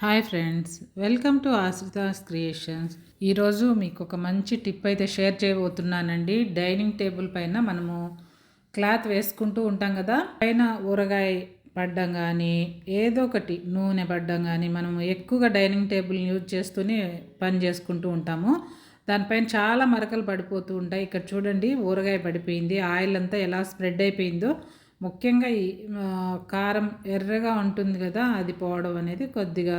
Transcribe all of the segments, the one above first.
Hi friends welcome to Ashrita's creations. ఈరోజు మీకు ఒక మంచి టిప్ అయితే షేర్ చేయబోతున్నానండి. డైనింగ్ టేబుల్ పైన మనము క్లాత్ వేసుకుంటూ ఉంటాం కదా పైన ఊరగాయ పడ్డం కానీ ఏదో ఒకటి నూనె పడ్డం కానీ మనము ఎక్కువగా డైనింగ్ టేబుల్ని యూజ్ చేస్తూనే పని చేసుకుంటూ ఉంటాము. దానిపైన చాలా మరకలు పడిపోతూ ఉంటాయి. ఇక్కడ చూడండి ఊరగాయ పడిపోయింది. ఆయిల్ అంతా ఎలా స్ప్రెడ్ అయిపోయిందో ముఖ్యంగా ఈ కారం ఎర్రగా ఉంటుంది కదా అది పోవడం అనేది కొద్దిగా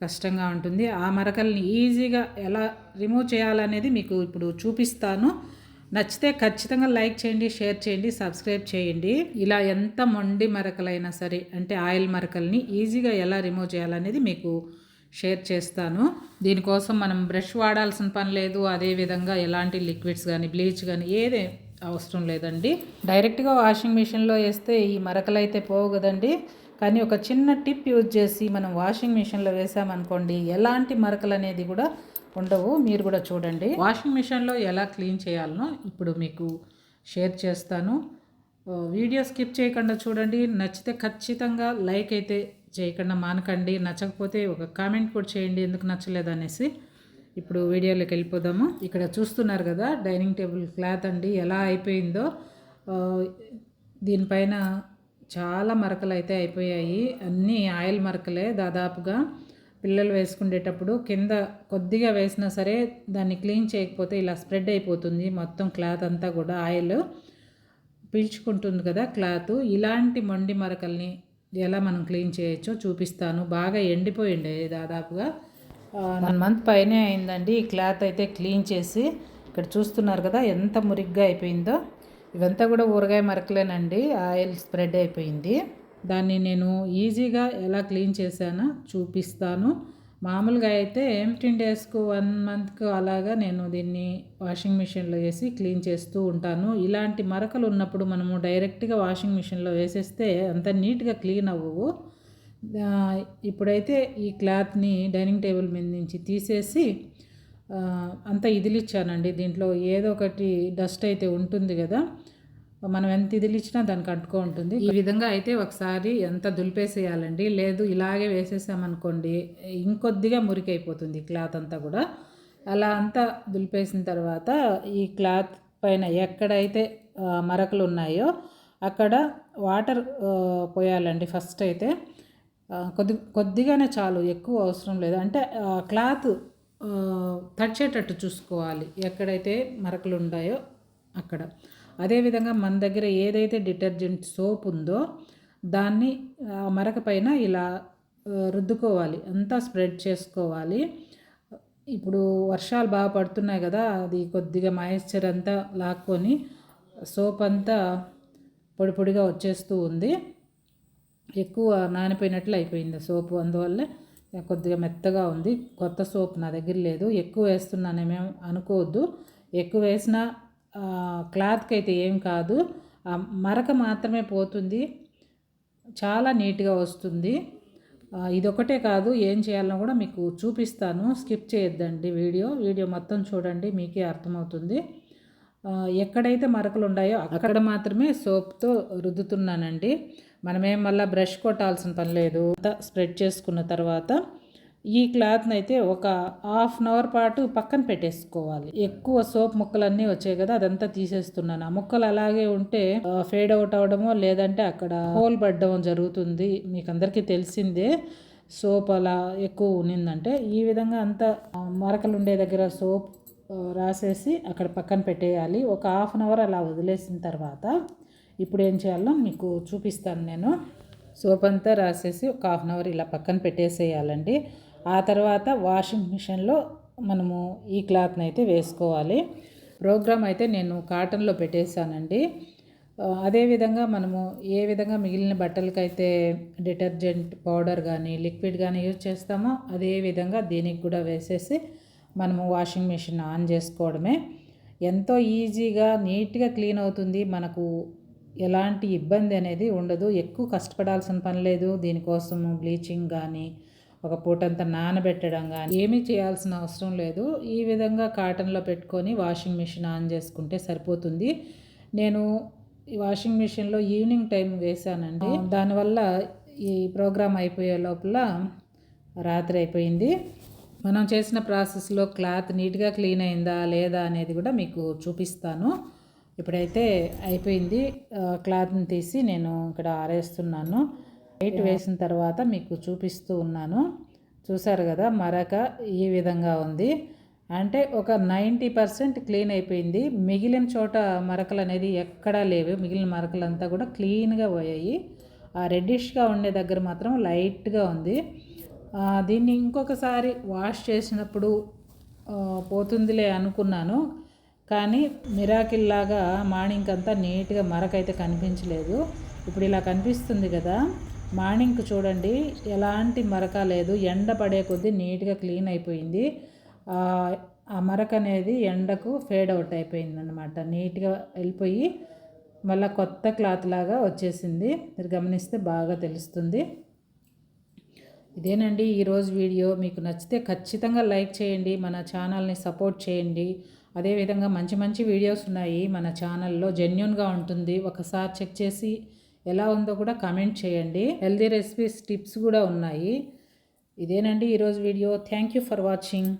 కష్టంగా ఉంటుంది. ఆ మరకల్ని ఈజీగా ఎలా రిమూవ్ చేయాలనేది మీకు ఇప్పుడు చూపిస్తాను. నచ్చితే ఖచ్చితంగా లైక్ చేయండి షేర్ చేయండి సబ్స్క్రైబ్ చేయండి. ఇలా ఎంత మొండి మరకలైనా సరే అంటే ఆయిల్ మరకల్ని ఈజీగా ఎలా రిమూవ్ చేయాలనేది మీకు షేర్ చేస్తాను. దీనికోసం మనం బ్రష్ వాడాల్సిన పని లేదు. అదేవిధంగా ఎలాంటి లిక్విడ్స్ కానీ బ్లీచ్ కానీ ఏదే అవసరం లేదండి. డైరెక్ట్గా వాషింగ్ మిషన్లో వేస్తే ఈ మరకలు అయితే పోవు కదండి. కానీ ఒక చిన్న టిప్ యూజ్ చేసి మనం వాషింగ్ మిషన్లో వేసామనుకోండి ఎలాంటి మరకలు అనేది కూడా ఉండవు. మీరు కూడా చూడండి. వాషింగ్ మిషన్లో ఎలా క్లీన్ చేయాలనో ఇప్పుడు మీకు షేర్ చేస్తాను. వీడియో స్కిప్ చేయకుండా చూడండి. నచ్చితే ఖచ్చితంగా లైక్ అయితే చేయకుండా మానకండి. నచ్చకపోతే ఒక కామెంట్ కూడా చేయండి. ఎందుకు నచ్చలేదు అనేసి ఇప్పుడు వీడియోలోకి వెళ్ళిపోదాము. ఇక్కడ చూస్తున్నారు కదా డైనింగ్ టేబుల్ క్లాత్ అండి ఎలా అయిపోయిందో. దీనిపైన చాలా మరకలు అయితే అయిపోయాయి. అన్నీ ఆయిల్ మరకలే దాదాపుగా. పిల్లలు వేసుకునేటప్పుడు కింద కొద్దిగా వేసినా సరే దాన్ని క్లీన్ చేయకపోతే ఇలా స్ప్రెడ్ అయిపోతుంది మొత్తం క్లాత్ అంతా కూడా ఆయిల్. పీల్చుకుంటుంది కదా క్లాత్. ఇలాంటి మొండి మరకల్ని ఎలా మనం క్లీన్ చేయొచ్చో చూపిస్తాను. బాగా ఎండిపోయిండే దాదాపుగా. వన్ మంత్ పైనే అయిందండి. ఈ క్లాత్ అయితే క్లీన్ చేసి ఇక్కడ చూస్తున్నారు కదా ఎంత మురిగ్గా అయిపోయిందో. ఇవంతా కూడా ఊరగాయ మరకలేనండి ఆయిల్ స్ప్రెడ్ అయిపోయింది. దాన్ని నేను ఈజీగా ఎలా క్లీన్ చేశానో చూపిస్తాను. మామూలుగా అయితే ఫిఫ్టీన్ డేస్కు వన్ మంత్కు అలాగా నేను దీన్ని వాషింగ్ మిషన్లో వేసి క్లీన్ చేస్తూ ఉంటాను. ఇలాంటి మరకలు ఉన్నప్పుడు మనము డైరెక్ట్గా వాషింగ్ మిషన్లో వేసేస్తే అంత నీట్గా క్లీన్ అవ్వవు. ఇప్పుడైతే ఈ క్లాత్ని డైనింగ్ టేబుల్ మీద నుంచి తీసేసి అంతా ఇదిలిచ్చానండి. దీంట్లో ఏదో ఒకటి డస్ట్ అయితే ఉంటుంది కదా మనం ఎంత ఇదిలిచ్చినా దానికి అంటుకో ఉంటుంది. ఈ విధంగా అయితే ఒకసారి ఎంత దులిపేసేయాలండి? లేదు ఇలాగే వేసేసామనుకోండి ఇంకొద్దిగా మురికైపోతుంది క్లాత్ అంతా కూడా. అలా అంతా దులిపేసిన తర్వాత ఈ క్లాత్ పైన ఎక్కడైతే మరకలు ఉన్నాయో అక్కడ వాటర్ పోయాలండి ఫస్ట్ అయితే. కొద్ది కొద్దిగానే చాలు ఎక్కువ అవసరం లేదు. అంటే క్లాత్ తడిచేటట్టు చూసుకోవాలి. ఎక్కడైతే మరకలు ఉన్నాయో అక్కడ. అదేవిధంగా మన దగ్గర ఏదైతే డిటర్జెంట్ సోప్ ఉందో దాన్ని మరక పైన ఇలా రుద్దుకోవాలి. అంతా స్ప్రెడ్ చేసుకోవాలి. ఇప్పుడు వర్షాలు బాగా పడుతున్నాయి కదా అది కొద్దిగా మాయిశ్చర్ అంతా లాక్కొని సోప్ అంతా పొడి పొడిగా వచ్చేస్తూ ఉంది. ఎక్కువ నానిపోయినట్లు అయిపోయింది సోపు. అందువల్ల కొద్దిగా మెత్తగా ఉంది. కొత్త సోప్ నా దగ్గర లేదు. ఎక్కువ వేస్తున్నానేమేం అనుకోవద్దు. ఎక్కువ వేసిన క్లాత్కి అయితే ఏం కాదు. మరక మాత్రమే పోతుంది. చాలా నీట్గా వస్తుంది. ఇదొకటే కాదు. ఏం చేయాలన్నా కూడా మీకు చూపిస్తాను. స్కిప్ చేయొద్దండి వీడియో. వీడియో మొత్తం చూడండి మీకే అర్థమవుతుంది. ఎక్కడైతే మరకలు ఉన్నాయో అక్కడ మాత్రమే సోప్తో రుద్దుతున్నానండి. మనమేం మళ్ళీ బ్రష్ కొట్టాల్సిన పని లేదు. స్ప్రెడ్ చేసుకున్న తర్వాత ఈ క్లాత్ని అయితే ఒక హాఫ్ అన్ అవర్ పాటు పక్కన పెట్టేసుకోవాలి. ఎక్కువ సోప్ ముక్కలన్నీ వచ్చాయి కదా అదంతా తీసేస్తున్నాను. ఆ ముక్కలు అలాగే ఉంటే ఫేడ్ అవుట్ అవడమో లేదంటే అక్కడ హోల్ పడ్డం జరుగుతుంది. మీకు అందరికీ తెలిసిందే సోప్ అలా ఎక్కువ ఉన్నిందంటే. ఈ విధంగా అంతా మరకలు ఉండే దగ్గర సోప్ రాసేసి అక్కడ పక్కన పెట్టేయాలి. ఒక హాఫ్ అన్ అవర్ అలా వదిలేసిన తర్వాత ఇప్పుడు ఏం చేయాలో మీకు చూపిస్తాను నేను. సోప్ అంతా రాసేసి ఒక హాఫ్ అన్ అవర్ ఇలా పక్కన పెట్టేసేయాలండి. ఆ తర్వాత వాషింగ్ మిషన్లో మనము ఈ క్లాత్ని అయితే వేసుకోవాలి. ప్రోగ్రామ్ అయితే నేను కాటన్లో పెట్టేశానండి. అదేవిధంగా మనము ఏ విధంగా మిగిలిన బట్టలకైతే డిటర్జెంట్ పౌడర్ కానీ లిక్విడ్ కానీ యూజ్ చేస్తామో అదే విధంగా దీనికి కూడా వేసేసి మనము వాషింగ్ మిషన్ ఆన్ చేసుకోవడమే. ఎంతో ఈజీగా నీట్గా క్లీన్ అవుతుంది. మనకు ఎలాంటి ఇబ్బంది అనేది ఉండదు. ఎక్కువ కష్టపడాల్సిన పని లేదు. దీనికోసము బ్లీచింగ్ కానీ ఒక పూటంతా నానబెట్టడం కానీ ఏమీ చేయాల్సిన అవసరం లేదు. ఈ విధంగా కాటన్లో పెట్టుకొని వాషింగ్ మిషన్ ఆన్ చేసుకుంటే సరిపోతుంది. నేను ఈ వాషింగ్ మిషన్లో ఈవినింగ్ టైం వేసానండి దానివల్ల ఈ ప్రోగ్రామ్ అయిపోయే లోపల రాత్రి అయిపోయింది. మనం చేసిన ప్రాసెస్లో క్లాత్ నీట్గా క్లీన్ అయిందా లేదా అనేది కూడా మీకు చూపిస్తాను. ఇప్పుడైతే అయిపోయింది. క్లాత్ని తీసి నేను ఇక్కడ ఆరేస్తున్నాను. లైట్ వేసిన తర్వాత మీకు చూపిస్తూ ఉన్నాను. చూసారు కదా మరక ఈ విధంగా ఉంది. అంటే ఒక నైంటీ పర్సెంట్ క్లీన్ అయిపోయింది. మిగిలిన చోట మరకలు అనేది ఎక్కడా లేవు. మిగిలిన మరకలంతా కూడా క్లీన్గా పోయాయి. ఆ రెడ్డిష్గా ఉండే దగ్గర మాత్రం లైట్గా ఉంది. దీన్ని ఇంకొకసారి వాష్ చేసినప్పుడు పోతుందిలే అనుకున్నాను. కానీ మిరాకిల్ లాగా మార్నింగ్ అంతా నీట్గా మరకైతే కనిపించలేదు. ఇప్పుడు ఇలా కనిపిస్తుంది కదా మార్నింగ్ చూడండి ఎలాంటి మరక లేదు. ఎండ పడే కొద్దీ నీట్గా క్లీన్ అయిపోయింది. ఆ, ఆ మరక అనేది ఎండకు ఫేడ్ అవుట్ అయిపోయింది అనమాట నీట్గా వెళ్ళిపోయి మళ్ళీ కొత్త క్లాత్ లాగా వచ్చేసింది. మీరు గమనిస్తే బాగా తెలుస్తుంది. ఇదేనండి ఈరోజు వీడియో. మీకు నచ్చితే ఖచ్చితంగా లైక్ చేయండి. మన ఛానల్ని సపోర్ట్ చేయండి. అదేవిధంగా మంచి మంచి వీడియోస్ ఉన్నాయి మన ఛానల్లో జెన్యున్గా ఉంటుంది. ఒకసారి చెక్ చేసి ఎలా ఉందో కూడా కామెంట్ చేయండి. హెల్దీ రెసిపీస్ టిప్స్ కూడా ఉన్నాయి. ఇదేనండి ఈరోజు video. Thank you for watching.